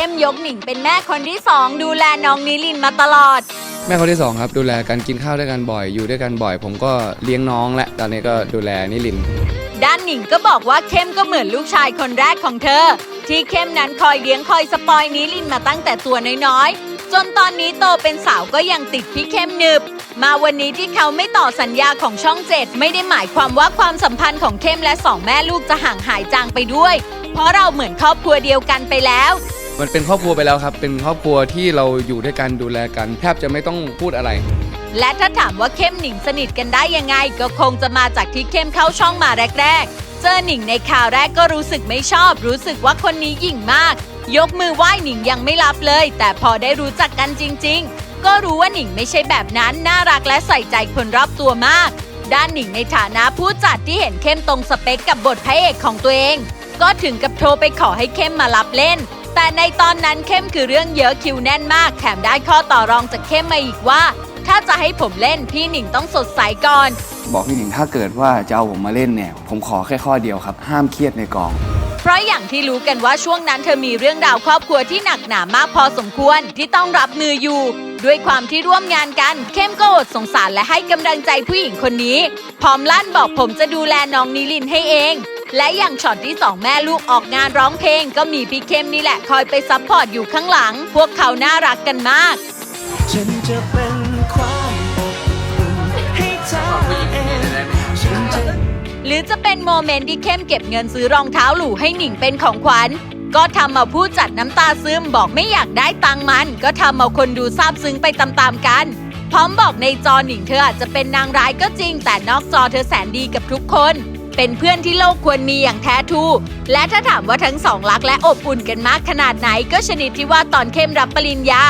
เข้มยกหนิงเป็นแม่คนที่สองดูแลน้องนิลินมาตลอด แม่คนที่สองครับดูแลกันกินข้าวด้วยกันบ่อยอยู่ด้วยกันบ่อย ผมก็เลี้ยงน้องและตอนนี้ก็ดูแลนิลิน ด้านหนิงก็บอกว่าเข้มก็เหมือนลูกชายคนแรกของเธอ ที่เข้มนั้นคอยเลี้ยงคอยสปอยนิลินมาตั้งแต่ตัวน้อยๆจนตอนนี้โตเป็นสาวก็ยังติดพี่เข้มหนึบ มาวันนี้ที่เขาไม่ต่อสัญญาของช่องเจ็ดไม่ได้หมายความว่าความสัมพันธ์ของเข้มและสองแม่ลูกจะห่างหายจางไปด้วย เพราะเราเหมือนครอบครัวเดียวกันไปแล้ว มันเป็นครอบครัวไปแล้วครับ เป็นครอบครัวที่เราอยู่ด้วยกันดูแลกัน แทบจะไม่ต้องพูดอะไร และถ้าถามว่าเข้มหนิงสนิทกันได้ยังไง ก็คงจะมาจากที่เข้มเข้าช่องมาแรก ๆ เจอหนิงในข่าวแรกก็รู้สึกไม่ชอบ รู้สึกว่าคนนี้หยิ่งมาก ยกมือไหว้หนิงยังไม่รับเลย แต่พอได้รู้จักกันจริง ๆ ก็รู้ว่าหนิงไม่ใช่แบบนั้นน่ารักและใส่ใจคนรอบตัวมาก ด้านหนิงในฐานะผู้จัดที่เห็นเข้มตรงสเปคกับบทพระเอกของตัวเอง ก็ถึงกับโทรไปขอให้เข้มมารับเล่น แต่ในตอนนั้นเข้มคือเรื่องเยอะคิวแน่นมาก แถมได้ข้อต่อรองจากเข้มมาอีกว่า ถ้าจะให้ผมเล่นพี่หนิงต้องสดใสก่อน บอกพี่หนิงถ้าเกิดว่าจะเอาผมมาเล่นเนี่ย ผมขอแค่ข้อเดียวครับ ห้ามเครียดในกอง เพราะอย่างที่รู้กันว่าช่วงนั้นเธอมีเรื่องราวครอบครัวที่หนักหนามากพอสมควรที่ต้องรับมืออยู่ ด้วยความที่ร่วมงานกัน เข้มก็อดสงสารและให้กำลังใจผู้หญิงคนนี้ พร้อมลั่นบอกผมจะดูแลน้องนิลินให้เอง และอย่างช็อตที่สองแม่ลูกออกงานร้องเพลง ก็มีพี่เข้มนี่แหละคอยไปซัพพอร์ตอยู่ข้างหลัง พวกเขาน่ารักกันมาก ฉันจะเป็นความอบอุ่นให้เธอเองฉันจะหรือจะเป็นโมเมนต์ที่เข้มเก็บเงินซื้อรองเท้าหรูให้หนิงเป็นของขวัญ ก็ทำเอาผู้จัดน้ำตาซึมบอกไม่อยากได้ตังมัน ก็ทำเอาคนดูซาบซึ้งไปตามๆกัน พร้อมบอกในจอหนิงเธออาจจะเป็นนางร้ายก็จริง แต่นอกจอเธอแสนดีกับทุกคน เป็นเพื่อนที่โลกควรมีอย่างแท้ทรูและถ้าถามว่าทั้งสองรักและอบอุ่นกันมากขนาดไหน ก็ชนิดที่ว่าตอนเข้มรับปริญญา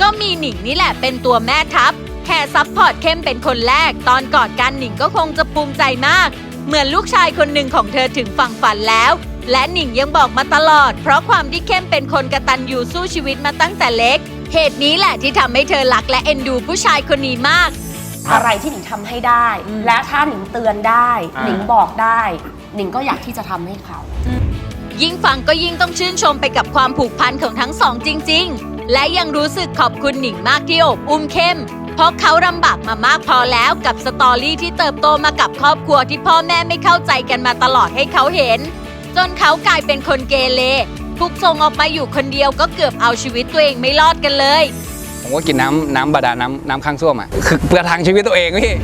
ก็มีหนิงนี่แหละเป็นตัวแม่ทัพแค่ซัพพอร์ตเข้มเป็นคนแรก ตอนกอดกันหนิงก็คงจะภูมิใจมาก เหมือนลูกชายคนหนึ่งของเธอถึงฝั่งฝันแล้ว และหนิงยังบอกมาตลอด เพราะความที่เข้มเป็นคนกระตันยูสู้ชีวิตมาตั้งแต่เล็ก เหตุนี้แหละที่ทำให้เธอรักและเอ็นดูผู้ชายคนนี้มาก อะไรที่หนิงทำให้ได้ และถ้าหนิงเตือนได้หนิงบอกได้ หนิงก็อยากที่จะทำให้เขา ยิ่งฟังก็ยิ่งต้องชื่นชมไปกับความผูกพันของทั้งสองจริง ๆ และยังรู้สึกขอบคุณหนิงมากที่โอบอุ้มเข้ม เพราะเขาลำบากมามากพอแล้วกับสตอรี่ที่เติบโตมากับครอบครัวที่พ่อแม่ไม่เข้าใจกันมาตลอดให้เขาเห็น จนเขากลายเป็นคนเกเรทุกทรงออกมาอยู่คนเดียวก็เกือบเอาชีวิตตัวเองไม่รอดกันเลย ผมก็กินน้ำน้ำบาดาลน้ำน้ำข้างส้วมอะคือเพื่อทางชีวิตตัวเองพี่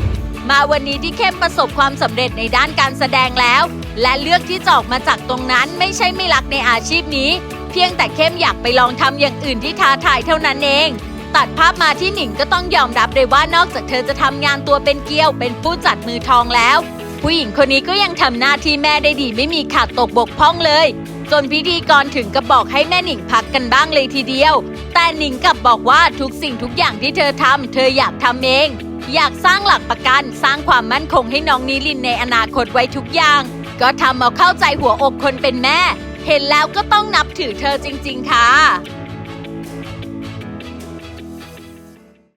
มาวันนี้ที่เข้มประสบความสำเร็จในด้านการแสดงแล้ว และเลือกที่จะออกมาจากตรงนั้นไม่ใช่ไม่รักในอาชีพนี้ เพียงแต่เข้มอยากไปลองทำอย่างอื่นที่ท้าทายเท่านั้นเอง ตัดภาพมาที่หนิงก็ต้องยอมรับเลยว่านอกจากเธอจะทำงานตัวเป็นเกลียวเป็นผู้จัดมือทองแล้ว ผู้หญิงคนนี้ก็ยังทำหน้าที่แม่ได้ดีไม่มีขาดตกบกพร่องเลย จนพิธีกรถึงกับบอกให้แม่หนิงพักกันบ้างเลยทีเดียว แต่หนิงกลับบอกว่าทุกสิ่งทุกอย่างที่เธอทำเธออยากทำเอง อยากสร้างหลักประกันสร้างความมั่นคงให้น้องนิลินในอนาคตไว้ทุกอย่าง ก็ทำเอาเข้าใจหัวอกคนเป็นแม่ เห็นแล้วก็ต้องนับถือเธอจริง ๆ ค่ะ